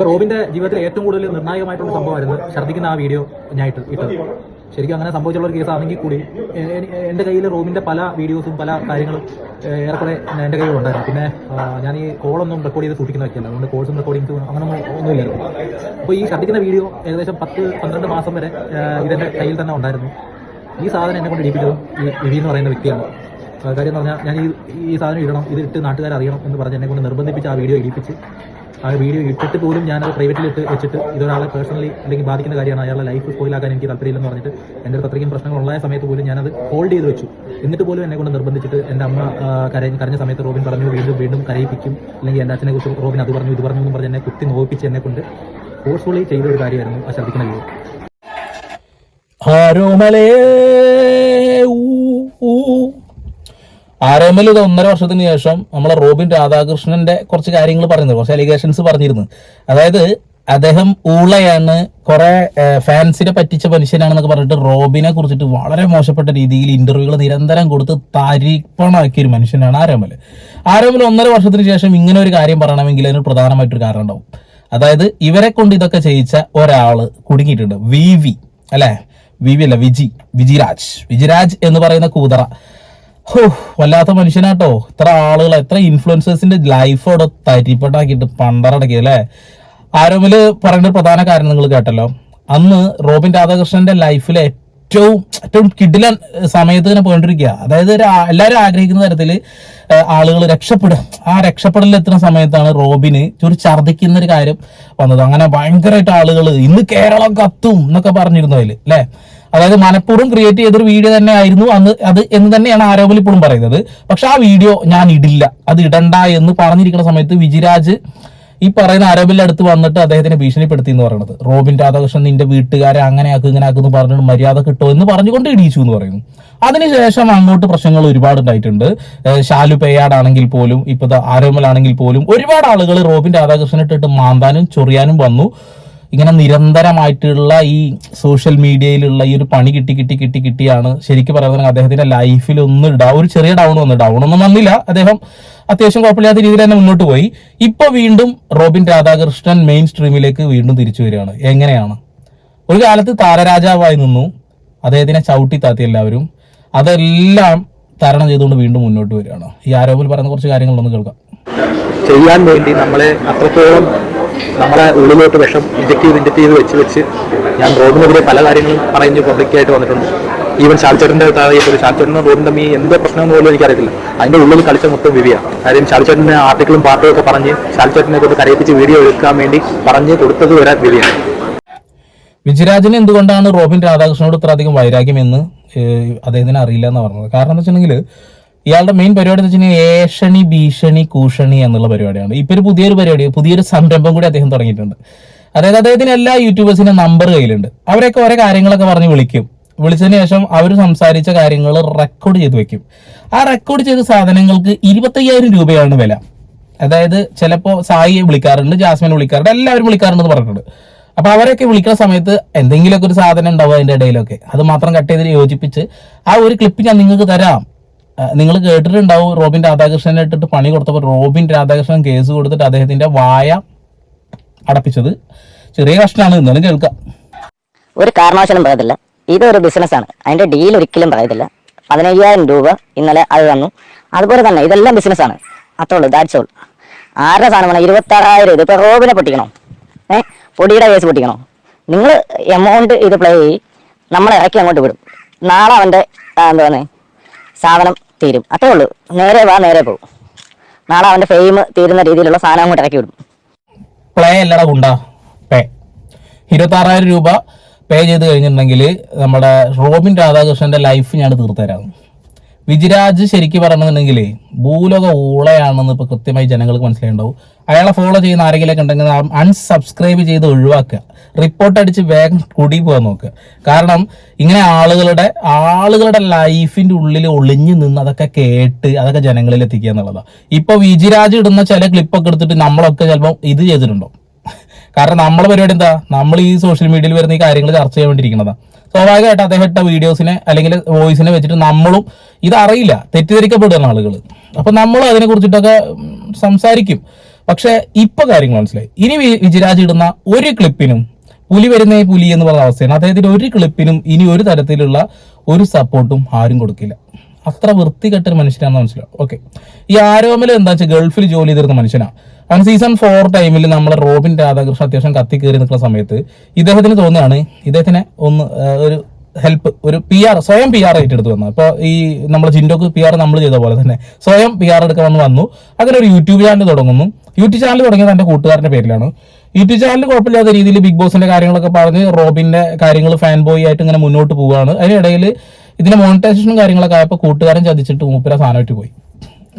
അപ്പൊ റോബിന്റെ ജീവിതത്തിൽ ഏറ്റവും കൂടുതൽ നിർണായകമായിട്ടുള്ള സംഭവമായിരുന്നു ഛർദ്ദിക്കുന്ന ആ വീഡിയോ ഞാൻ ഇട്ടത്. ശരിക്കും അങ്ങനെ സംഭവിച്ചുള്ള ഒരു കേസാണെങ്കിൽ കൂടി എന്റെ കയ്യിൽ റോബിന്റെ പല വീഡിയോസും പല കാര്യങ്ങളും ഏറെക്കുറെ എന്റെ കയ്യിൽ ഉണ്ടായിരുന്നു. പിന്നെ ഞാൻ ഈ കോളൊന്നും റെക്കോർഡ് ചെയ്ത് സൂക്ഷിക്കുന്ന വ്യക്തിയല്ല. അതുകൊണ്ട് കോഴ്സും റെക്കോർഡിങ്സും അങ്ങനെ ഒന്നുമില്ലായിരുന്നു. അപ്പോൾ ഈ ഛർദ്ദിക്കുന്ന വീഡിയോ ഏകദേശം പത്ത് പന്ത്രണ്ട് മാസം വരെ ഇതെന്റെ കയ്യിൽ തന്നെ ഉണ്ടായിരുന്നു. ഈ സാധനം എന്നെ കൊണ്ട് ഇടിപ്പിച്ചതും ഈ രവി എന്ന് പറയുന്ന വ്യക്തിയാണ്. കാര്യം എന്ന് പറഞ്ഞാൽ ഞാൻ ഈ ഈ സാധനം ഇടണം ഇത് ഇട്ട് നാട്ടുകാർ അറിയണം എന്ന് പറഞ്ഞ് എന്നെ കൊണ്ട് നിർബന്ധിപ്പിച്ച് ആ വീഡിയോ ഇടിപ്പിച്ച് ആ വീഡിയോ ഇട്ടിട്ട് പോലും ഞാൻ അത് പ്രൈവറ്റിൽ ഇട്ട് വെച്ചിട്ട് ഇതൊരാളെ പേഴ്സണലി അല്ലെങ്കിൽ ബാധിക്കുന്ന കാര്യമാണ്. അയാളുടെ ലൈഫ് സ്പോയിലാക്കാൻ എനിക്ക് താല്പര്യമില്ലെന്ന് പറഞ്ഞിട്ട് എന്റെ അടുത്ത് പ്രശ്നങ്ങൾ പ്രശ്നങ്ങളുള്ള സമയത്ത് പോലും ഞാനത് ഹോൾഡ് ചെയ്ത് വെച്ചു. എന്നിട്ട് പോലും എന്നെ കൊണ്ട് നിർബന്ധിച്ചിട്ട് എന്റെ അമ്മ കരഞ്ഞ് കരഞ്ഞ സമയത്ത് റോബിൻ പറഞ്ഞു വീണ്ടും വീണ്ടും കരയിപ്പിക്കും. അല്ലെങ്കിൽ എന്റെ അച്ഛനെ കുറിച്ച് റോബിൻ അത് പറഞ്ഞു ഇത് പറഞ്ഞു എന്ന് പറഞ്ഞ് എന്നെ കുത്തി നോവിപ്പിച്ച് എന്നെ കൊണ്ട് ഫോഴ്സ്ഫുള്ളി ചെയ്ത ഒരു കാര്യമായിരുന്നു ആ ശ്രദ്ധിക്കുന്ന വീഡിയോ ആരോമൽ ഇത് ഒന്നര വർഷത്തിന് ശേഷം നമ്മളെ റോബിൻ രാധാകൃഷ്ണന്റെ കുറച്ച് കാര്യങ്ങൾ പറയുന്നത് കുറച്ച് അലിഗേഷൻസ് പറഞ്ഞിരുന്നു. അതായത് അദ്ദേഹം ഊളയാണ് കുറെ ഫാൻസിനെ പറ്റിച്ച മനുഷ്യനാണെന്നൊക്കെ പറഞ്ഞിട്ട് റോബിനെ കുറിച്ചിട്ട് വളരെ മോശപ്പെട്ട രീതിയിൽ ഇന്റർവ്യൂകൾ നിരന്തരം കൊടുത്ത് താരിപ്പണാക്കിയ ഒരു മനുഷ്യനാണ് ആരോമൽ ആരോമൽ ഒന്നര വർഷത്തിന് ശേഷം ഇങ്ങനെ ഒരു കാര്യം പറയണമെങ്കിൽ അതിന് പ്രധാനമായിട്ടൊരു കാരണം ഉണ്ടാവും. അതായത് ഇവരെ കൊണ്ട് ഇതൊക്കെ ചെയ്യിച്ച ഒരാൾ കുടുങ്ങിയിട്ടുണ്ട് വി വി അല്ലെ? വി വി അല്ല വിജി വിജിരാജ്. വിജിരാജ് എന്ന് പറയുന്ന കൂതറ. ഹോ വല്ലാത്ത മനുഷ്യനാട്ടോ. ഇത്ര ആളുകൾ എത്ര ഇൻഫ്ലുവൻസേഴ്സിന്റെ ലൈഫ് അവിടെ തരിപ്പട്ടാക്കിയിട്ട് പണ്ടറടക്കി അല്ലേ? ആരോമിൽ പറയുന്ന പ്രധാന കാര്യം നിങ്ങൾ കേട്ടല്ലോ. അന്ന് റോബിൻ രാധാകൃഷ്ണന്റെ ലൈഫിലെ ഏറ്റവും ഏറ്റവും കിഡിലൻ സമയത്ത് തന്നെ പോയിട്ടിരിക്കുക അതായത് എല്ലാവരും ആഗ്രഹിക്കുന്ന തരത്തിൽ ആളുകൾ രക്ഷപ്പെടുക. ആ രക്ഷപ്പെടലെത്തുന്ന സമയത്താണ് റോബിന് ഒരു ഛർദ്ദിക്കുന്ന ഒരു കാര്യം വന്നത്. അങ്ങനെ ഭയങ്കരമായിട്ട് ആളുകൾ ഇന്ന് കേരളം കത്തും എന്നൊക്കെ പറഞ്ഞിരുന്നു അതിൽ അല്ലേ? അതായത് മനഃപൂർവം ക്രിയേറ്റ് ചെയ്തൊരു വീഡിയോ തന്നെ ആയിരുന്നു അന്ന് അത് എന്ന് തന്നെയാണ് ആരോപണം ഇപ്പോഴും പറയുന്നത്. പക്ഷെ ആ വീഡിയോ ഞാൻ ഇടില്ല. അത് ഇടണ്ട എന്ന് പറഞ്ഞിരിക്കുന്ന സമയത്ത് വിജിരാജ് ഈ പറയുന്ന ആരോപിന്റെ അടുത്ത് വന്നിട്ട് അദ്ദേഹത്തിനെ ഭീഷണിപ്പെടുത്തി എന്ന് പറയുന്നത്. റോബിൻ രാധാകൃഷ്ണൻ നിന്റെ വീട്ടുകാരെ അങ്ങനെ ആക്കും ഇങ്ങനെ ആക്കും എന്ന് പറഞ്ഞിട്ട് മര്യാദ കിട്ടോ എന്ന് പറഞ്ഞുകൊണ്ട് ഇടിച്ചു എന്ന് പറയുന്നു. അതിനുശേഷം അങ്ങോട്ട് പ്രശ്നങ്ങൾ ഒരുപാട് ഉണ്ടായിട്ടുണ്ട്. ഷാലു പേയാടാണെങ്കിൽ പോലും ഇപ്പോഴത്തെ ആരോമലാണെങ്കിൽ പോലും ഒരുപാട് ആളുകൾ റോബിൻ രാധാകൃഷ്ണൻ ഇട്ടിട്ട് മാന്താനും ചൊറിയാനും വന്നു. ഇങ്ങനെ നിരന്തരമായിട്ടുള്ള ഈ സോഷ്യൽ മീഡിയയിലുള്ള ഈ ഒരു പണി കിട്ടി കിട്ടി കിട്ടി കിട്ടിയാണ് ശരിക്കും പറയുന്നത് അദ്ദേഹത്തിന്റെ ലൈഫിൽ ഒന്ന് ഡൗ ഒരു ചെറിയ ഡൗൺ വന്നു. ഡൗൺ ഒന്നും വന്നില്ല. അദ്ദേഹം അത്യാവശ്യം കുഴപ്പമില്ലാത്ത രീതിയിൽ തന്നെ മുന്നോട്ട് പോയി. ഇപ്പൊ വീണ്ടും റോബിൻ രാധാകൃഷ്ണൻ മെയിൻ സ്ട്രീമിലേക്ക് വീണ്ടും തിരിച്ചു വരികയാണ്. എങ്ങനെയാണ്? ഒരു കാലത്ത് താരരാജാവായി നിന്നു. അദ്ദേഹത്തിനെ ചവിട്ടി താത്തി എല്ലാവരും. അതെല്ലാം തരണം ചെയ്തുകൊണ്ട് വീണ്ടും മുന്നോട്ട് വരികയാണ്. ഈ ആരോപിൽ പറയുന്ന കുറച്ച് കാര്യങ്ങളൊന്ന് കേൾക്കാം. ചെയ്യാൻ വേണ്ടി നമ്മളെ അത്രത്തോളം നമ്മളെ ഉള്ളിലോട്ട് വിഷം ഇഞ്ചക്ട് ചെയ്ത് വെച്ച് വെച്ച് ഞാൻ റോഡിനെതിരെ പല കാര്യങ്ങളും പറഞ്ഞ് പബ്ലിക്കായിട്ട് വന്നിട്ടുണ്ട്. ഈവൻ ഷാൽച്ചേട്ടന്റെ താഴെയൊക്കെ ഷാൽച്ചേട്ടനും റോഡും തമ്മിൽ എന്ത് പ്രശ്നമെന്ന് പോലും എനിക്കറിയത്തില്ല. അതിന്റെ ഉള്ളിൽ കളിച്ച മൊത്തം വിവിയാണ് കാര്യം ഷാൽച്ചേട്ടന്റെ ആർട്ടിക്കിളും പാട്ടും ഒക്കെ പറഞ്ഞ് ഷാൽച്ചേട്ടനെ കൊണ്ട് കരയിപ്പിച്ച് വീഡിയോ എടുക്കാൻ വേണ്ടി പറഞ്ഞ് കൊടുത്തത് വരെ വിവിയാണ് വിജയരാജന് എന്തുകൊണ്ടാണ് റോബിൻ രാധാകൃഷ്ണനോട് ഇത്ര അധികം വൈരാഗ്യം എന്ന് ഏഹ്, അദ്ദേഹത്തിന് അറിയില്ല എന്ന് പറഞ്ഞത്? കാരണം എന്താ വെച്ചിട്ടുണ്ടെങ്കിൽ ഇയാളുടെ മെയിൻ പരിപാടി എന്ന് വെച്ചിട്ടുണ്ടെങ്കിൽ ഏഷണി ഭീഷണി കൂഷണി എന്നുള്ള പരിപാടിയാണ്. ഇപ്പൊ ഒരു പുതിയൊരു പരിപാടി പുതിയൊരു സംരംഭം കൂടി അദ്ദേഹം തുടങ്ങിയിട്ടുണ്ട്. അതായത് അദ്ദേഹത്തിന് എല്ലാ യൂട്യൂബേഴ്സിന്റെ നമ്പർ കയ്യിലുണ്ട്. അവരൊക്കെ ഓരോ കാര്യങ്ങളൊക്കെ പറഞ്ഞ് വിളിക്കും. വിളിച്ചതിന് ശേഷം അവർ സംസാരിച്ച കാര്യങ്ങൾ റെക്കോർഡ് ചെയ്ത് വെക്കും. ആ റെക്കോർഡ് ചെയ്ത സാധനങ്ങൾക്ക് ഇരുപത്തയ്യായിരം രൂപയാണ് വില. അതായത് ചിലപ്പോൾ സായിയെ വിളിക്കാറുണ്ട് ജാസ്മിനെ വിളിക്കാറുണ്ട് എല്ലാവരും വിളിക്കാറുണ്ടെന്ന് പറഞ്ഞിട്ടുണ്ട്. അപ്പൊ അവരൊക്കെ വിളിക്കുന്ന സമയത്ത് എന്തെങ്കിലുമൊക്കെ ഒരു സാധനം ഉണ്ടാവും അതിന്റെ ഇടയിലൊക്കെ. അത് മാത്രം കട്ട് ചെയ്ത് യോജിപ്പിച്ച് ആ ഒരു ക്ലിപ്പ് ഞാൻ നിങ്ങൾക്ക് തരാം. നിങ്ങൾ കേട്ടിട്ടുണ്ടാവും റോബിൻ രാധാകൃഷ്ണനെ ഇട്ടിട്ട് പണി കൊടുത്തപ്പോൾ റോബിൻ രാധാകൃഷ്ണൻ കേസ് കൊടുത്തിട്ട് അദ്ദേഹത്തിന്റെ വായ അടപ്പിച്ചത്. ചെറിയ കഷ്ടമാണ് എന്നാലും കേൾക്കാം. ഒരു കാരണവശാലും പറയത്തില്ല ഇതൊരു ബിസിനസ്സാണ് അതിന്റെ ഡീൽ ഒരിക്കലും പറയത്തില്ല പതിനയ്യായിരം രൂപ ഇന്നലെ അത് തന്നു. അതുപോലെ തന്നെ ഇതെല്ലാം ബിസിനസ്സാണ് അത്രേ ഉള്ളൂ ദാറ്റ്സ് ഓൾ ആരുടെ സാധനമാണ്? ഇരുപത്തി ആറായിരം ഇത് ഇതിപ്പോ റോബിനെ പൊട്ടിക്കണോ? ഏഹ് പൊടിയുടെ കേസ് പൊട്ടിക്കണോ? നിങ്ങൾ എമൗണ്ട് ഇത് പ്ലേ ചെയ്യും. നമ്മളെ ഇറക്കി അങ്ങോട്ട് വിടും. നാളെ അവന്റെ എന്താ പറയുക സാധനം തീരും. അത്രേ ഉള്ളൂ. നേരെ വാ നേരെ പോകും നാളെ അവന്റെ ഫെയിം തീരുന്ന രീതിയിലുള്ള സാധനം അങ്ങോട്ട് ഇറക്കി വിടും. പ്ലേ അല്ലട ഗുണ്ട. പേ ഇരുപത്തി ആറായിരം രൂപ പേ ചെയ്ത് കഴിഞ്ഞിട്ടുണ്ടെങ്കിൽ നമ്മുടെ റോബിൻ രാധാകൃഷ്ണന്റെ ലൈഫ് ഞാൻ തീർത്തുതരാം വിജിരാജ് ശരിക്ക് പറയണമെന്നുണ്ടെങ്കിൽ ഭൂലോക ഊളയാണെന്ന് ഇപ്പൊ കൃത്യമായി ജനങ്ങൾക്ക് മനസ്സിലായിട്ടുണ്ടാവും അയാളെ ഫോളോ ചെയ്യുന്ന ആരെങ്കിലൊക്കെ ഉണ്ടെങ്കിൽ അൺസബ്സ്ക്രൈബ് ചെയ്ത് ഒഴിവാക്കുക. റിപ്പോർട്ട് അടിച്ച് വേഗം കുടി പോകാൻ നോക്കുക. കാരണം ഇങ്ങനെ ആളുകളുടെ ആളുകളുടെ ലൈഫിന്റെ ഉള്ളിൽ ഒളിഞ്ഞു നിന്ന് അതൊക്കെ കേട്ട് അതൊക്കെ ജനങ്ങളിൽ എത്തിക്കുക എന്നുള്ളതാണ് ഇപ്പൊ വിജിരാജ് ഇടുന്ന ചില ക്ലിപ്പൊക്കെ എടുത്തിട്ട് നമ്മളൊക്കെ ചിലപ്പോൾ ഇത് ചെയ്തിട്ടുണ്ടോ കാരണം നമ്മൾ പരിപാടി എന്താ? നമ്മൾ ഈ സോഷ്യൽ മീഡിയയിൽ വരുന്ന ഈ കാര്യങ്ങൾ ചർച്ച ചെയ്യാൻ വേണ്ടിയിരിക്കുന്നതാ. സ്വാഭാവികമായിട്ട് അദ്ദേഹം ഇട്ട വീഡിയോസിനെ അല്ലെങ്കിൽ വോയിസിനെ വെച്ചിട്ട് നമ്മളും ഇതറിയില്ല അറിയില്ല തെറ്റിദ്ധരിക്കപ്പെടുന്ന ആളുകൾ അപ്പൊ നമ്മൾ അതിനെ കുറിച്ചിട്ടൊക്കെ സംസാരിക്കും. പക്ഷെ ഇപ്പൊ കാര്യങ്ങൾ മനസ്സിലായി. ഇനി വിജിരാജ് ഇടുന്ന ഒരു ക്ലിപ്പിനും പുലി വരുന്നേ പുലി എന്ന് പറഞ്ഞ അവസ്ഥയാണ്. അദ്ദേഹത്തിന്റെ ഒരു ക്ലിപ്പിനും ഇനി ഒരു തരത്തിലുള്ള ഒരു സപ്പോർട്ടും ആരും കൊടുക്കില്ല. അത്ര വൃത്തികെട്ടൊരു മനുഷ്യനാണെന്ന് മനസ്സിലാവും. ഓക്കെ ഈ ആരോമിൽ എന്താ വെച്ചാൽ ഗൾഫിൽ ജോലി ചെയ്തിരുന്ന മനുഷ്യനാണ് കാരണം സീസൺ ഫോർ ടൈമിൽ നമ്മൾ റോബിൻ രാധാകൃഷ്ണൻ അത്യാവശ്യം കത്തി കയറി നിൽക്കുന്ന സമയത്ത് ഇദ്ദേഹത്തിന് തോന്നുകയാണ് ഇദ്ദേഹത്തിനെ ഒന്ന് ഒരു ഹെൽപ്പ് ഒരു പി ആർ സ്വയം പി ആർ ഏറ്റെടുത്ത് വന്നു. അപ്പോൾ ഈ നമ്മുടെ ജിൻഡോക്ക് പി ആർ നമ്മൾ ചെയ്ത പോലെ തന്നെ സ്വയം പി ആർ എടുക്കാൻ വന്ന് അങ്ങനെ ഒരു യൂട്യൂബ് ചാനൽ തുടങ്ങുന്നു. യൂട്യൂബ് ചാനൽ തുടങ്ങിയത് എന്റെ കൂട്ടുകാരന്റെ പേരിലാണ്. യൂട്യൂബ് ചാനൽ കുഴപ്പമില്ലാത്ത രീതിയിൽ ബിഗ് ബോസിന്റെ കാര്യങ്ങളൊക്കെ പറഞ്ഞ് റോബിന്റെ കാര്യങ്ങൾ ഫാൻ ബോയ് ആയിട്ട് ഇങ്ങനെ മുന്നോട്ട് പോവുകയാണ്. അതിനിടയിൽ ഇതിന്റെ മോണിറ്റൈസേഷനും കാര്യങ്ങളൊക്കെ ആയപ്പോൾ കൂട്ടുകാരൻ ചതിച്ചിട്ട് മൂപ്പര സാധനമായിട്ട് പോയി.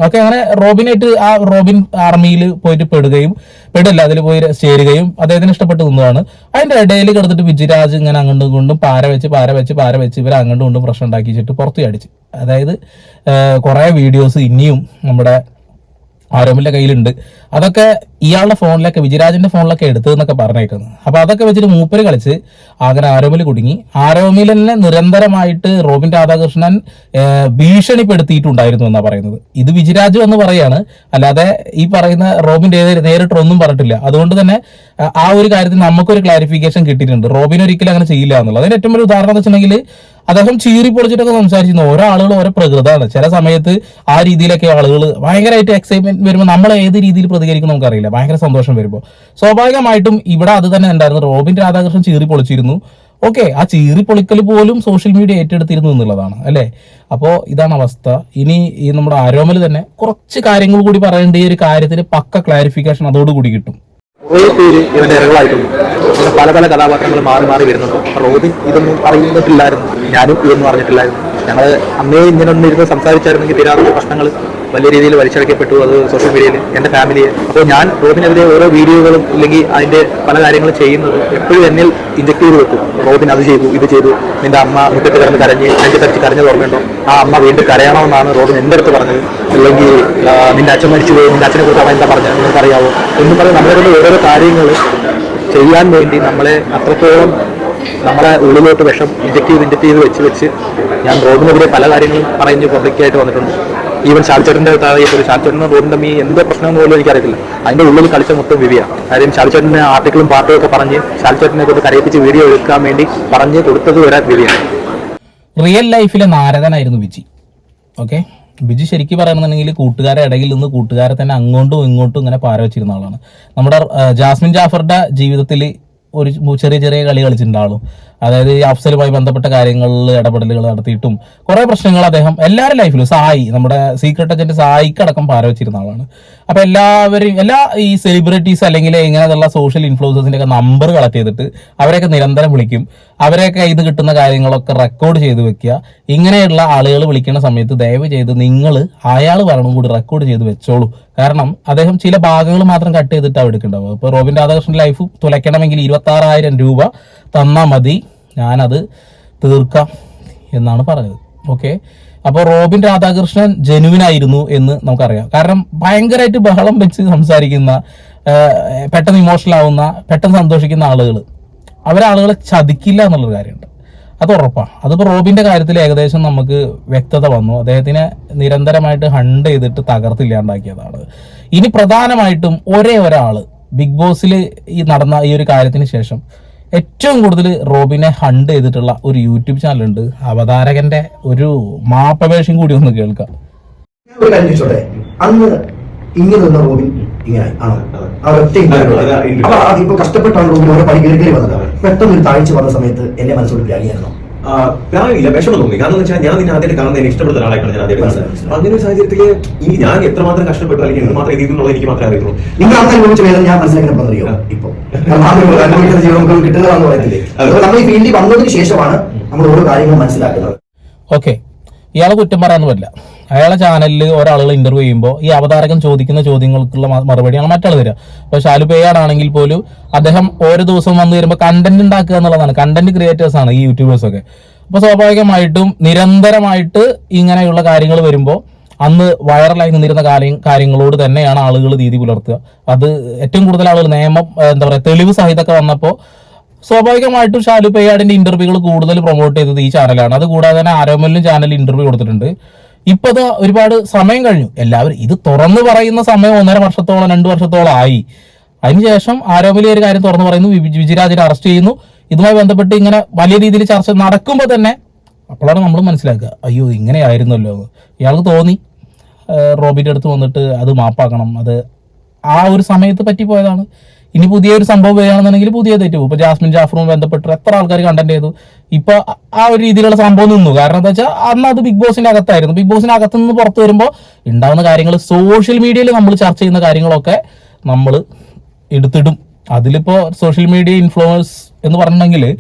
ഓക്കെ അങ്ങനെ റോബിനായിട്ട് ആ റോബിൻ ആർമിയിൽ പോയിട്ട് പെടുകയും പെടില്ല അതിൽ പോയി ചേരുകയും അദ്ദേഹത്തിന് ഇഷ്ടപ്പെട്ട് നിന്നതാണ്. അതിന്റെ ഇടയിൽ കിടന്നിട്ട് വിജിരാജ് ഇങ്ങനെ അങ്ങോട്ടും കൊണ്ടും പാര വെച്ച് പാര വെച്ച് പാര വെച്ച് ഇവർ അങ്ങോട്ടും കൊണ്ടും പ്രശ്നം ഉണ്ടാക്കിച്ചിട്ട് പുറത്ത് അടിച്ച് അതായത് കുറെ വീഡിയോസ് ഇനിയും നമ്മുടെ ആരോമിന്റെ കയ്യിലുണ്ട്. അതൊക്കെ ഇയാളുടെ ഫോണിലൊക്കെ വിജയരാജന്റെ ഫോണിലൊക്കെ എടുത്തതെന്നൊക്കെ പറഞ്ഞേക്കുന്നത് അപ്പൊ അതൊക്കെ വെച്ചിട്ട് മൂപ്പര് കളിച്ച് അങ്ങനെ ആരോമിൽ കുടുങ്ങി. ആരോമിൽ തന്നെ നിരന്തരമായിട്ട് റോബിൻ രാധാകൃഷ്ണൻ ഭീഷണിപ്പെടുത്തിയിട്ടുണ്ടായിരുന്നു എന്നാ പറയുന്നത്. ഇത് വിജയരാജു എന്ന് പറയാണ്. അല്ലാതെ ഈ പറയുന്ന റോബിൻ നേരെ- നേരിട്ടൊന്നും പറഞ്ഞിട്ടില്ല. അതുകൊണ്ട് തന്നെ ആ- ഒരു കാര്യത്തിൽ നമുക്കൊരു ക്ലാരിഫിക്കേഷൻ കിട്ടിയിട്ടുണ്ട്. റോബിൻ ഒരിക്കലും അങ്ങനെ ചെയ്യില്ല എന്നുള്ളത്. അതിന്റെ ഏറ്റവും വലിയ ഉദാഹരണം എന്ന് വെച്ചിട്ടുണ്ടെങ്കിൽ അദ്ദേഹം ചീറി പൊളിച്ചിട്ടൊക്കെ സംസാരിക്കുന്നു ഓരോ ആളുകൾ ഓരോ പ്രകൃതമാണ്. ചില സമയത്ത് ആ രീതിയിലൊക്കെ ആളുകൾ ഭയങ്കരമായിട്ട് എക്സൈറ്റ്മെന്റ് വരുമ്പോൾ നമ്മൾ ഏത് രീതിയിൽ പ്രതികരിക്കും നമുക്കറിയില്ല. ഭയങ്കര സന്തോഷം വരുമ്പോൾ സ്വാഭാവികമായിട്ടും ഇവിടെ അത് തന്നെ ഉണ്ടായിരുന്നു. റോബിൻ രാധാകൃഷ്ണൻ ചീറി പൊളിച്ചിരുന്നു. ഓക്കെ ആ ചീറി പൊളിക്കൽ പോലും സോഷ്യൽ മീഡിയ ഏറ്റെടുത്തിരുന്നു എന്നുള്ളതാണ് അല്ലേ? അപ്പോൾ ഇതാണ് അവസ്ഥ. ഇനി ഈ നമ്മുടെ ആരോമൽ തന്നെ കുറച്ച് കാര്യങ്ങൾ കൂടി പറയേണ്ട ഈ ഒരു കാര്യത്തിന് പക്ക ക്ലാരിഫിക്കേഷൻ അതോടുകൂടി കിട്ടും. അങ്ങനെ പല പല കഥാപാത്രങ്ങൾ മാറി മാറി വരുന്നുണ്ട്. റോബിൻ ഇതൊന്നും അറിയുന്നിട്ടില്ലായിരുന്നു. ഞാനും ഇതൊന്നും അറിഞ്ഞിട്ടില്ലായിരുന്നു. ഞങ്ങൾ അന്നേ ഇങ്ങനെ ഒന്നിരുന്ന് സംസാരിച്ചായിരുന്നെങ്കിൽ തീരാത്ത പ്രശ്നങ്ങൾ വലിയ രീതിയിൽ വലിച്ചടക്കപ്പെട്ടു. അത് സോഷ്യൽ മീഡിയയിൽ എന്റെ ഫാമിലിയെ അപ്പോൾ ഞാൻ റോബിനെതിരെ ഓരോ വീഡിയോകളും അല്ലെങ്കിൽ അതിന്റെ പല കാര്യങ്ങളും ചെയ്യുന്നത് എപ്പോഴും എന്നിൽ ഇഞ്ചക്ട് ചെയ്ത് വെക്കും. റോബിൻ അത് ചെയ്തു ഇത് ചെയ്തു. നിന്റെ അമ്മ മുറ്റത്ത് കിടന്ന് കരഞ്ഞ് അഞ്ച് തരച്ച് കരഞ്ഞത് ഓർമ്മയുണ്ടോ? ആ അമ്മ വീണ്ടും കരയണമെന്നാണ് റോബിൻ എന്റെ അടുത്ത് പറഞ്ഞത്. അല്ലെങ്കിൽ നിന്റെ അച്ഛൻ മരിച്ചു പോയി നിന്റെ അച്ഛനെ കുറിച്ച് അവൻ എന്താ പറഞ്ഞത് നിങ്ങൾക്കറിയാവോ എന്നും പറഞ്ഞ് നമ്മളെ ഓരോരോ കാര്യങ്ങൾ ചെയ്യാൻ വേണ്ടി നമ്മളെ അത്രത്തോളം നമ്മുടെ ഉള്ളിലോട്ട് വിഷം ഇഞ്ചക്ട് ചെയ്ത് ഇഞ്ചക്ട് ചെയ്ത് വെച്ച് വെച്ച് ഞാൻ റോബിനെതിരെ പല കാര്യങ്ങളും പറഞ്ഞ് പബ്ലിക്കായിട്ട് വന്നിട്ടുണ്ട്. ഈവൻ ഷാൽച്ചേട്ടന്റെ താഴെ ഒരു റോഡിന്റെ മീ എന്തോ പ്രശ്നമെന്ന് പോലും എനിക്കറിയത്തില്ല. അതിന്റെ ഉള്ളിൽ കളിച്ച മൊത്തം വിവിയ. കാര്യം ഷാൽച്ചേട്ടന്റെ ആർട്ടിക്കിളും പാട്ടും ഒക്കെ പറഞ്ഞ് ഷാൽച്ചേട്ടനെ കൊണ്ട് കരയിപ്പിച്ച് വീഡിയോ എടുക്കാൻ വേണ്ടി പറഞ്ഞ് കൊടുത്തത് വരെ വിവിയാണ്. റിയൽ ലൈഫിലെ നാരദനായിരുന്നു വിജി ഓക്കെ ബിജി ശരിക്കും പറയുന്നുണ്ടെങ്കിൽ കൂട്ടുകാരെ ഇടയിൽ നിന്ന് കൂട്ടുകാരെ തന്നെ അങ്ങോട്ടും ഇങ്ങോട്ടും ഇങ്ങനെ പാര വെച്ചിരുന്ന ആളാണ്. നമ്മുടെ ജാസ്മിൻ ജാഫറുടെ ജീവിതത്തിൽ ഒരു ചെറിയ ചെറിയ കളി കളിച്ചിട്ടുണ്ടാളും. അതായത് ഈ അഫ്സലുമായി ബന്ധപ്പെട്ട കാര്യങ്ങളിൽ ഇടപെടലുകൾ നടത്തിയിട്ടും കുറെ പ്രശ്നങ്ങൾ അദ്ദേഹം എല്ലാവരുടെ ലൈഫിലും സായി നമ്മുടെ സീക്രട്ട് ഏജന്റ് സായിക്ക് അടക്കം പാര വെച്ചിരുന്ന ആളാണ്. അപ്പൊ എല്ലാവരും എല്ലാ ഈ സെലിബ്രിറ്റീസ് അല്ലെങ്കിൽ ഇങ്ങനെയുള്ള സോഷ്യൽ ഇൻഫ്ലുവൻസിന്റെ ഒക്കെ നമ്പർ കളക്ട് ചെയ്തിട്ട് അവരെയൊക്കെ നിരന്തരം വിളിക്കും. അവരെയൊക്കെ ഇത് കിട്ടുന്ന കാര്യങ്ങളൊക്കെ റെക്കോർഡ് ചെയ്ത് വെക്കുക. ഇങ്ങനെയുള്ള ആളുകൾ വിളിക്കുന്ന സമയത്ത് ദയവ് ചെയ്ത് നിങ്ങൾ അയാൾ വരണം കൂടി റെക്കോർഡ് ചെയ്ത് വെച്ചോളൂ. കാരണം അദ്ദേഹം ചില ഭാഗങ്ങൾ മാത്രം കട്ട് ചെയ്തിട്ടാണ് എടുക്കേണ്ടത് ഇപ്പോൾ റോബിൻ രാധാകൃഷ്ണൻ ലൈഫ് തുലയ്ക്കണമെങ്കിൽ ഇരുപത്തി ആറായിരം രൂപ തന്നാൽ മതി. ഞാനത് തീർക്കാം എന്നാണ് പറഞ്ഞത്. ഓക്കെ? അപ്പോൾ റോബിൻ രാധാകൃഷ്ണൻ ജെനുവിൻ ആയിരുന്നു എന്ന് നമുക്കറിയാം. കാരണം ഭയങ്കരമായിട്ട് ബഹളം വെച്ച് സംസാരിക്കുന്ന പെട്ടെന്ന് ഇമോഷണൽ ആവുന്ന പെട്ടെന്ന് സന്തോഷിക്കുന്ന ആളുകൾ അവരാളുകളെ ചതിക്കില്ല എന്നുള്ളൊരു കാര്യമുണ്ട്. അത് ഉറപ്പാണ്. അതിപ്പോൾ റോബിന്റെ കാര്യത്തിൽ ഏകദേശം നമുക്ക് വ്യക്തത വന്നു. അദ്ദേഹത്തിനെ നിരന്തരമായിട്ട് ഹണ്ട് ചെയ്തിട്ട് തകർത്തില്ലാണ്ടാക്കിയതാണ്. ഇനി പ്രധാനമായിട്ടും ഒരേ ഒരാൾ ബിഗ് ബോസിൽ ഈ നടന്ന ഈ ഒരു കാര്യത്തിന് ശേഷം ഏറ്റവും കൂടുതൽ റോബിനെ ഹണ്ട് ചെയ്തിട്ടുള്ള ഒരു യൂട്യൂബ് ചാനലുണ്ട് അവതാരകന്റെ ഒരു മാപ്പപേക്ഷയും കൂടി ഒന്ന് കേൾക്കാം. ഒരു കാര്യം ചോദിച്ചോട്ടെ? അന്ന് ഇങ്ങനെ നിന്ന റോബിൻ ഇങ്ങനെ ആണോ. അപ്പൊ അതിപ്പോ കഷ്ടപ്പെട്ടാണ് റോബിൻ ഓരോ പടി കയറി വന്നത്. പെട്ടെന്ന് ഒരു താഴ്ച വന്ന സമയത്ത് എന്റെ മനസ്സോട് ഗ്രാനിയായിരുന്നു. പ്രായമില്ല വിഷമം തോന്നി. കാരണം എന്ന് വെച്ചാൽ ഞാൻ നിന്നെ ആദ്യമായിട്ട് കാണുന്ന എന്നെ ഇഷ്ടപ്പെടുന്ന ഒരാളായിട്ടാണ് ഞാൻ ആദ്യമായിട്ട് കാണുന്നത് അപ്പൊ അങ്ങനെ ഒരു സാഹചര്യത്തിൽ ഇനി ഞാൻ എത്രമാത്രം കഷ്ടപ്പെട്ടു അല്ലെങ്കിൽ എന്ത് മാത്രം എന്നുള്ളത് എനിക്ക് മാത്രമേ അറിയുള്ളൂ നിങ്ങൾ അന്ന് അനുഭവിച്ച വേദന ഞാൻ മനസ്സിലാക്കാൻ അറിയോ ഇപ്പൊ. അനുഭവിക്കുന്ന ജീവിതം നമുക്ക് കിട്ടുന്നതാണെന്ന് പറയത്തില്ലേ? നമ്മൾ ഈ ഫീൽഡിൽ വന്നതിന് ശേഷമാണ് നമ്മൾ ഓരോ കാര്യങ്ങളും മനസ്സിലാക്കുന്നത്. ഓക്കെ. ഇയാളെ കുറ്റം പറയാന്ന് പറ്റില്ല. അയാളെ ചാനലിൽ ഒരാളുകൾ ഇന്റർവ്യൂ ചെയ്യുമ്പോൾ ഈ അവതാരകൻ ചോദിക്കുന്ന ചോദ്യങ്ങൾക്കുള്ള മറുപടിയാണ് മറ്റാൾ തരിക ഇപ്പൊ പേയാടാണെങ്കിൽ പോലും അദ്ദേഹം ഓരോ ദിവസം വന്നു വരുമ്പോൾ കണ്ടന്റ് ഉണ്ടാക്കുക എന്നുള്ളതാണ്. കണ്ടന്റ് ക്രിയേറ്റേഴ്സ് ആണ് ഈ യൂട്യൂബേഴ്സ് ഒക്കെ. അപ്പൊ സ്വാഭാവികമായിട്ടും നിരന്തരമായിട്ട് ഇങ്ങനെയുള്ള കാര്യങ്ങൾ വരുമ്പോൾ അന്ന് വൈറലായി നിന്നിരുന്ന കാര്യം കാര്യങ്ങളോട് തന്നെയാണ് ആളുകൾ നീതി പുലർത്തുക. അത് ഏറ്റവും കൂടുതൽ ആളുകൾ നിയമം എന്താ പറയുക തെളിവ് സഹിതമൊക്കെ വന്നപ്പോൾ സ്വാഭാവികമായിട്ടും ഷാലു പെയ്യാടിന്റെ ഇന്റർവ്യൂകൾ കൂടുതൽ പ്രൊമോട്ട് ചെയ്തത് ഈ ചാനലാണ് അത് കൂടാതെ തന്നെ ആരോമലിനും ചാനൽ ഇന്റർവ്യൂ കൊടുത്തിട്ടുണ്ട്. ഇപ്പൊ അത് ഒരുപാട് സമയം കഴിഞ്ഞു. എല്ലാവരും ഇത് തുറന്നു പറയുന്ന സമയം ഒന്നര വർഷത്തോളം രണ്ട് വർഷത്തോളം ആയി. അതിനുശേഷം ആരോപണി ഒരു കാര്യം തുറന്നു പറയുന്നു. വിജിരാജിനെ അറസ്റ്റ് ചെയ്യുന്നു. ഇതുമായി ബന്ധപ്പെട്ട് ഇങ്ങനെ വലിയ രീതിയിൽ ചർച്ച നടക്കുമ്പോൾ തന്നെ അപ്പോഴാണ് നമ്മൾ മനസ്സിലാക്കുക. അയ്യോ ഇങ്ങനെയായിരുന്നല്ലോ. ഇയാൾക്ക് തോന്നി. റോബിന്റെ അടുത്ത് വന്നിട്ട് അത് മാപ്പാക്കണം. അത് ആ ഒരു സമയത്ത് പറ്റിപ്പോയതാണ്. ഇനി പുതിയൊരു സംഭവം വരികയാണെന്നുണ്ടെങ്കിൽ പുതിയ തെറ്റ് പോകും. ഇപ്പൊ ജാസ്മിൻ ജാഫറും ബന്ധപ്പെട്ട് എത്ര ആൾക്കാർ കണ്ടന്റ് ചെയ്തു? ഇപ്പൊ ആ ഒരു രീതിയിലുള്ള സംഭവം നിന്നു. കാരണം എന്താ വെച്ചാൽ അന്ന് അത് ബിഗ് ബോസിന്റെ അകത്തായിരുന്നു. ബിഗ് ബോസിന്റെ അകത്ത് നിന്ന് പുറത്ത് വരുമ്പോൾ ഉണ്ടാകുന്ന കാര്യങ്ങൾ സോഷ്യൽ മീഡിയയിൽ നമ്മൾ ചർച്ച ചെയ്യുന്ന കാര്യങ്ങളൊക്കെ നമ്മൾ എടുത്തിടും. അതിലിപ്പോ സോഷ്യൽ മീഡിയ ഇൻഫ്ലുവൻസ് എന്ന് പറഞ്ഞിട്ടുണ്ടെങ്കിൽ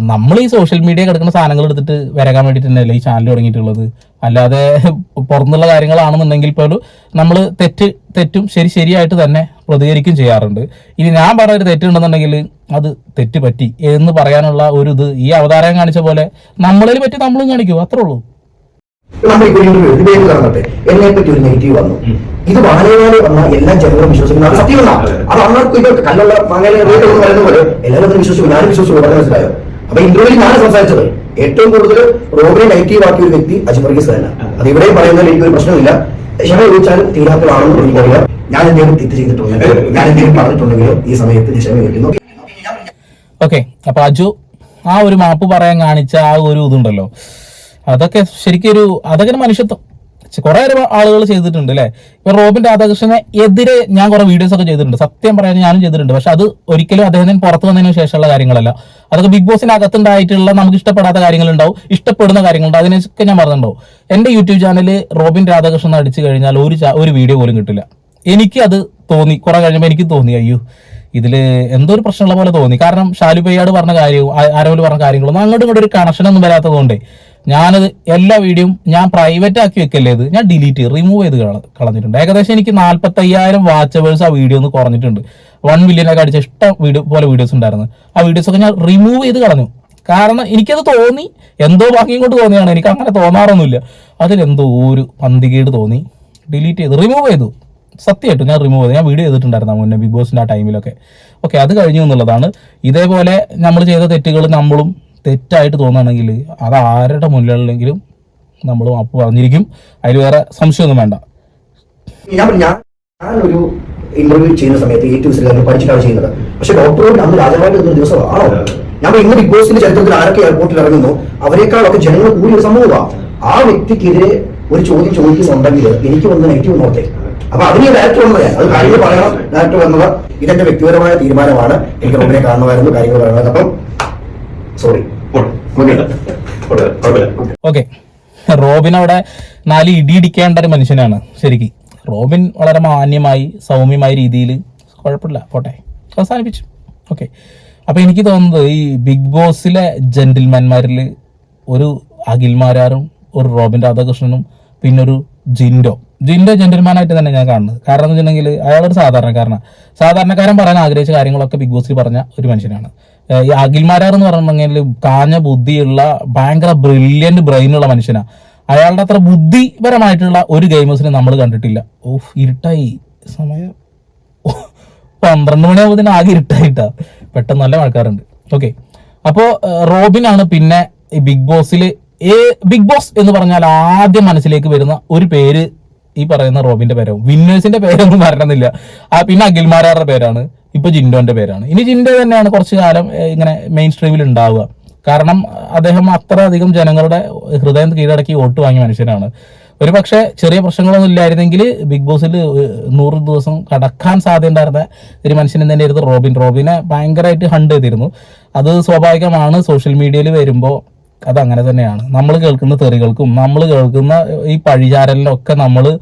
നമ്മൾ ഈ സോഷ്യൽ മീഡിയ കിടക്കുന്ന സാധനങ്ങൾ എടുത്തിട്ട് വരകാൻ വേണ്ടിയിട്ട് തന്നെയല്ലേ ഈ ചാനൽ തുടങ്ങിയിട്ടുള്ളത്? അല്ലാതെ പുറത്തുള്ള കാര്യങ്ങളാണെന്നുണ്ടെങ്കിൽ പോലും നമ്മൾ തെറ്റ് തെറ്റും ശരി ശരിയായിട്ട് തന്നെ പ്രതികരിക്കും ചെയ്യാറുണ്ട്. ഇനി ഞാൻ പറഞ്ഞ ഒരു തെറ്റുണ്ടെന്നുണ്ടെങ്കിൽ അത് തെറ്റ് പറ്റി എന്ന് പറയാനുള്ള ഒരു ഇത് ഈ അവതാരം കാണിച്ച പോലെ നമ്മളിൽ പറ്റി നമ്മളും കാണിക്കും അത്രേ ഉള്ളൂ. നമ്മൾ ഇപ്പോൾ ഇന്റർവ്യൂ ഡിബേറ്റ് നടന്നട്ടെ എന്നെ പറ്റി ഒരു നെഗറ്റീവ് വന്നു. ഇത് വളരെ വന്ന എല്ലാ ജനങ്ങളും വിശ്വസിക്കുന്ന അത് സത്യമല്ല അത്. അന്നേർക്ക് ഇത് കല്ലുള്ള മങ്ങനെ റേറ്റ് എന്ന് പറയുന്ന പോലെ എല്ലാവരും വിശ്വസിക്കും ഞാനും വിശ്വസിക്കും പറഞ്ഞു മനസ്സിലായോ? അപ്പൊ ഇന്റർവ്യൂവിൽ ഞാൻ സംസാരിച്ചത്. ഏറ്റവും കൂടുതൽ റോബിനെ നെഗറ്റീവ് ആക്കിയ ഒരു വ്യക്തി അജിമർഗീസ് വർഗീസ് തന്നെ അത്. ഇവിടെയും പറയുന്നതിൽ എനിക്കൊരു പ്രശ്നമില്ല. ക്ഷമ ചോദിച്ചാലും തീരാത്തതാണെന്ന് എനിക്കറിയാം ഞാൻ എന്തെങ്കിലും തെറ്റ് ചെയ്തിട്ടുണ്ടെങ്കിൽ ഞാൻ എന്തെങ്കിലും പറഞ്ഞിട്ടുണ്ടെങ്കിലും ഈ സമയത്ത് ക്ഷമ ചോദിക്കുന്നു. ഓക്കെ അപ്പൊ അജു ആ ഒരു മാപ്പ് പറയാൻ കാണിച്ച ആ ഒരു ഇതുണ്ടല്ലോ. അതൊക്കെ ശരിക്കും ഒരു അതൊക്കെ മനുഷ്യത്വം കുറെ ആളുകൾ ചെയ്തിട്ടുണ്ട് അല്ലെ ഇപ്പൊ റോബിൻ രാധാകൃഷ്ണനെ എതിരെ ഞാൻ കുറെ വീഡിയോസ് ഒക്കെ ചെയ്തിട്ടുണ്ട്. സത്യം പറയാൻ ഞാനും ചെയ്തിട്ടുണ്ട്. പക്ഷെ അത് ഒരിക്കലും അദ്ദേഹത്തിന് പുറത്തു വന്നതിന് ശേഷമുള്ള കാര്യങ്ങളല്ല. അതൊക്കെ ബിഗ് ബോസിന്റെ അകത്തുണ്ടായിട്ടുള്ള നമുക്ക് ഇഷ്ടപ്പെടാത്ത കാര്യങ്ങളുണ്ടാവും ഇഷ്ടപ്പെടുന്ന കാര്യങ്ങളുണ്ടാവും. അതിനൊക്കെ ഞാൻ പറഞ്ഞിട്ടുണ്ടാവും എന്റെ യൂട്യൂബ് ചാനലിൽ റോബിൻ രാധാകൃഷ്ണൻ അടിച്ചു കഴിഞ്ഞാൽ ഒരു ഒരു വീഡിയോ പോലും കിട്ടില്ല. എനിക്ക് അത് തോന്നി. കുറെ കഴിഞ്ഞപ്പോൾ എനിക്ക് തോന്നി. അയ്യോ ഇതിൽ എന്തോ ഒരു പ്രശ്നമുള്ള പോലെ തോന്നി. കാരണം ഷാലു പയ്യാട് പറഞ്ഞ കാര്യവും ആരോട് പറഞ്ഞ കാര്യങ്ങളൊന്നും അങ്ങോട്ടും ഇങ്ങോട്ടും ഒരു കണക്ഷൻ ഒന്നും വരാത്തതുകൊണ്ടേ ഞാനത് എല്ലാ വീഡിയോയും ഞാൻ പ്രൈവറ്റ് ആക്കി വെക്കല്ലേ ഇത്? ഞാൻ ഡിലീറ്റ് റിമൂവ് ചെയ്ത് കളഞ്ഞിട്ടുണ്ട്. ഏകദേശം എനിക്ക് നാൽപ്പത്തി അയ്യായിരം വാച്ചവേഴ്സ് ആ വീഡിയോ ഒന്ന് കുറഞ്ഞിട്ടുണ്ട്. വൺ മില്യനൊക്കെ അടിച്ച ഇഷ്ടം വീഡിയോ പോലെ വീഡിയോസ് ഉണ്ടായിരുന്നു. ആ വീഡിയോസ് ഒക്കെ ഞാൻ റിമൂവ് ചെയ്ത് കളഞ്ഞു. കാരണം എനിക്കത് തോന്നി. എന്തോ ഭാഗ്യം കൊണ്ട് തോന്നിയാണ്. എനിക്ക് അങ്ങനെ തോന്നാറൊന്നുമില്ല. അതിലെന്തോ ഒരു പന്തികേട് തോന്നി. ഡിലീറ്റ് ചെയ്തു റിമൂവ് ചെയ്തു. സത്യമായിട്ടും ഞാൻ റിമൂവ് ചെയ്തു. ഞാൻ വീഡിയോ ചെയ്തിട്ടുണ്ടായിരുന്നു മുന്നേ ബിഗ് ബോസിന്റെ ആ ടൈമിലൊക്കെ ഓക്കെ അത് കഴിഞ്ഞു എന്നുള്ളതാണ്. ഇതേപോലെ നമ്മൾ ചെയ്ത തെറ്റുകൾ നമ്മളും തെറ്റായിട്ട് തോന്നുകയാണെങ്കിൽ അത് ആരുടെ മുന്നിലാണെങ്കിലും നമ്മൾ മാപ്പ് പറഞ്ഞിരിക്കും. അതിൽ വേറെ സംശയമൊന്നും വേണ്ട. ഒരു ഇന്റർവ്യൂ ചെയ്യുന്ന സമയത്ത് ഏറ്റവും വിസിലുകാരൻ പഠിച്ചിട്ടാണ് ചെയ്യുന്നത്. പക്ഷെ ഡോക്ടറോട് അന്ന് രാജാവായിട്ട് നിന്ന ദിവസം ആണോ? ഞാൻ ഇന്ന് ബിഗ് ബോസിന്റെ ചരിത്രത്തിൽ ആരൊക്കെ എയർപോർട്ടിൽ ഇറങ്ങുന്നു? അവരെക്കാളൊക്കെ ജനങ്ങൾ കൂടിയ ഒരു സമൂഹമാണ് ആ വ്യക്തിക്കെതിരെ ഒരു ചോദ്യം ചോദിക്കുന്നുണ്ടെങ്കിൽ എനിക്ക് വന്ന നെഗറ്റീവ് നോട്ടെ അപ്പൊ അതിന് ഡയറക്ടർ വന്നത് അത് കാര്യങ്ങൾ പറയണം. ഡയറക്ടർ വന്നത് ഇതെന്റെ വ്യക്തിപരമായ തീരുമാനമാണ്. എനിക്ക് റോബിനെ കാണുമായിരുന്നു കാര്യങ്ങൾ പറയണത് അപ്പം സോറി ഓക്കെ റോബിൻ അവിടെ നാല് ഇടിയിടിക്കേണ്ട ഒരു മനുഷ്യനാണ്. ശരിക്ക്. റോബിൻ വളരെ മാന്യമായി സൗമ്യമായ രീതിയിൽ കുഴപ്പമില്ല. പോട്ടെ. അവസാനിപ്പിച്ചു. ഓക്കെ അപ്പൊ എനിക്ക് തോന്നുന്നത് ഈ ബിഗ് ബോസിലെ ജെന്റിൽമാന്മാരിൽ ഒരു അഖിൽമാരാറും ഒരു റോബിൻ രാധാകൃഷ്ണനും പിന്നൊരു ജിൻഡോ. ജിൻഡോ ജെന്റിൽമാനായിട്ട് തന്നെ ഞാൻ കാണുന്നത്. കാരണം എന്ന് വെച്ചിട്ടുണ്ടെങ്കിൽ അയാളൊരു സാധാരണക്കാരനാണ്. സാധാരണക്കാരൻ പറയാൻ ആഗ്രഹിച്ച കാര്യങ്ങളൊക്കെ ബിഗ് ബോസിൽ പറഞ്ഞ ഒരു മനുഷ്യനാണ്. ഈ അഖിൽമാരാർ എന്ന് പറഞ്ഞിട്ടുണ്ടെങ്കിൽ കാഞ്ഞ ബുദ്ധിയുള്ള ഭയങ്കര ബ്രില്യന്റ് ബ്രെയിനുള്ള മനുഷ്യനാണ് അയാളുടെ അത്ര ബുദ്ധിപരമായിട്ടുള്ള ഒരു ഗെയിമേഴ്സിനെ നമ്മൾ കണ്ടിട്ടില്ല. ഓഫ് ഇരുട്ടായി. സമയം പന്ത്രണ്ട് മണിയാകുമ്പോൾ ആകെ ഇരുട്ടായിട്ടാ. പെട്ടെന്ന് നല്ല മഴക്കാറുണ്ട്. ഓക്കെ അപ്പോ റോബിൻ റോബിനാണ് പിന്നെ ഈ ബിഗ് ബോസിൽ ഏ ബിഗ് ബോസ് എന്ന് പറഞ്ഞാൽ ആദ്യം മനസ്സിലേക്ക് വരുന്ന ഒരു പേര് ഈ പറയുന്ന റോബിന്റെ പേരാവും. വിന്നേഴ്സിന്റെ പേരൊന്നും വരണമെന്നില്ല. ആ പിന്നെ അഖിൽമാരാറുടെ പേരാണ്. ഇപ്പൊ ജിൻഡോന്റെ പേരാണ്. ഇനി ജിൻഡോ തന്നെയാണ് കുറച്ച് കാലം ഇങ്ങനെ മെയിൻ സ്ട്രീമിൽ ഉണ്ടാവുക കാരണം അദ്ദേഹം അത്ര അധികം ജനങ്ങളുടെ ഹൃദയം കീഴടക്കി വോട്ട് വാങ്ങിയ മനുഷ്യനാണ്. ഒരു പക്ഷേ ചെറിയ പ്രശ്നങ്ങളൊന്നും ഇല്ലായിരുന്നെങ്കിൽ ബിഗ് ബോസിൽ നൂറ് ദിവസം കടക്കാൻ സാധ്യതയുണ്ടായിരുന്ന ഒരു മനുഷ്യൻ തന്നെയായിരുന്നു റോബിൻ. റോബിനെ ഭയങ്കരമായിട്ട് ഹണ്ട് ചെയ്തിരുന്നു. അത് സ്വാഭാവികമാണ്. സോഷ്യൽ മീഡിയയിൽ വരുമ്പോൾ അത് അങ്ങനെ തന്നെയാണ്. നമ്മൾ കേൾക്കുന്ന തെറികൾക്കും നമ്മൾ കേൾക്കുന്ന ഈ പഴിചാരലിനൊക്കെ നമ്മൾ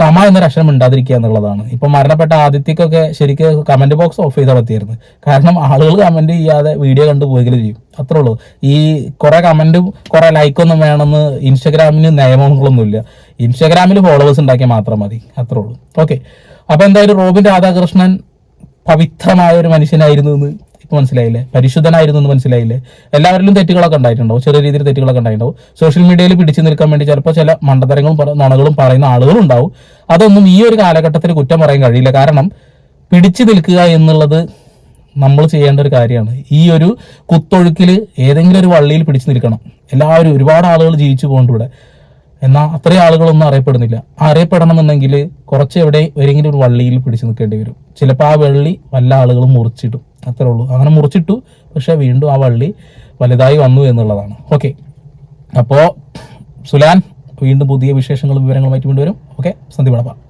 കമ എന്നൊരു അക്ഷരം ഉണ്ടാതിരിക്കുക എന്നുള്ളതാണ്. ഇപ്പൊ മരണപ്പെട്ട ആദിത്യക്കൊക്കെ ശരിക്കും കമന്റ് ബോക്സ് ഓഫ് ചെയ്ത് നടത്തിയിരുന്നു കാരണം ആളുകൾ കമന്റ് ചെയ്യാതെ വീഡിയോ കണ്ടു പോയെങ്കിലും ചെയ്യും. അത്രേ ഉള്ളൂ. ഈ കുറെ കമന്റും കുറെ ലൈക്കൊന്നും വേണമെന്ന് ഇൻസ്റ്റഗ്രാമിന് നിയമങ്ങളൊന്നുമില്ല. ഇൻസ്റ്റഗ്രാമിൽ ഫോളോവേഴ്സ് ഉണ്ടാക്കിയാൽ മാത്രം മതി. അത്രേ ഉള്ളൂ. ഓക്കെ അപ്പൊ എന്തായാലും റോബിൻ രാധാകൃഷ്ണൻ പവിത്രമായ ഒരു മനുഷ്യനായിരുന്നു എന്ന് ഇപ്പൊ മനസ്സിലായില്ലേ? പരിശുദ്ധനായിരുന്നു എന്ന് മനസ്സിലായില്ലേ? എല്ലാവരിലും തെറ്റുകളൊക്കെ ഉണ്ടായിട്ടുണ്ടാവും. ചെറിയ രീതിയിൽ തെറ്റുകളൊക്കെ ഉണ്ടായിട്ടുണ്ടാവും. സോഷ്യൽ മീഡിയയിൽ പിടിച്ചു നിൽക്കാൻ വേണ്ടി ചിലപ്പോൾ ചില മണ്ടത്തരങ്ങളും നണകളും പറയുന്ന ആളുകളും ഉണ്ടാവും. അതൊന്നും ഈ ഒരു കാലഘട്ടത്തിൽ കുറ്റം പറയാൻ കഴിയില്ല. കാരണം പിടിച്ചു നിൽക്കുക എന്നുള്ളത് നമ്മൾ ചെയ്യേണ്ട ഒരു കാര്യമാണ്. ഈ ഒരു കുത്തൊഴുക്കിൽ ഏതെങ്കിലും ഒരു വള്ളിയിൽ പിടിച്ചു നിൽക്കണം. എല്ലാവരും ഒരുപാട് ആളുകൾ ജീവിച്ചു പോകുന്നുണ്ട് ഇവിടെ. എന്നാൽ അത്രയും ആളുകളൊന്നും അറിയപ്പെടുന്നില്ല. അറിയപ്പെടണമെന്നെങ്കിൽ കുറച്ച് എവിടെ ഏതെങ്കിലും ഒരു വള്ളിയിൽ പിടിച്ചു നിൽക്കേണ്ടി വരും. ചിലപ്പോൾ ആ വള്ളി വല്ല ആളുകളും മുറിച്ചിടും. അത്രേ ഉള്ളൂ അങ്ങനെ മുറിച്ചിട്ടു. പക്ഷെ വീണ്ടും ആ വള്ളി വലുതായി വന്നു എന്നുള്ളതാണ്. ഓക്കെ അപ്പോൾ സുലാൻ വീണ്ടും പുതിയ വിശേഷങ്ങളും വിവരങ്ങളുമായിട്ട് വരും. ഓക്കെ സന്ധി പടപ്പ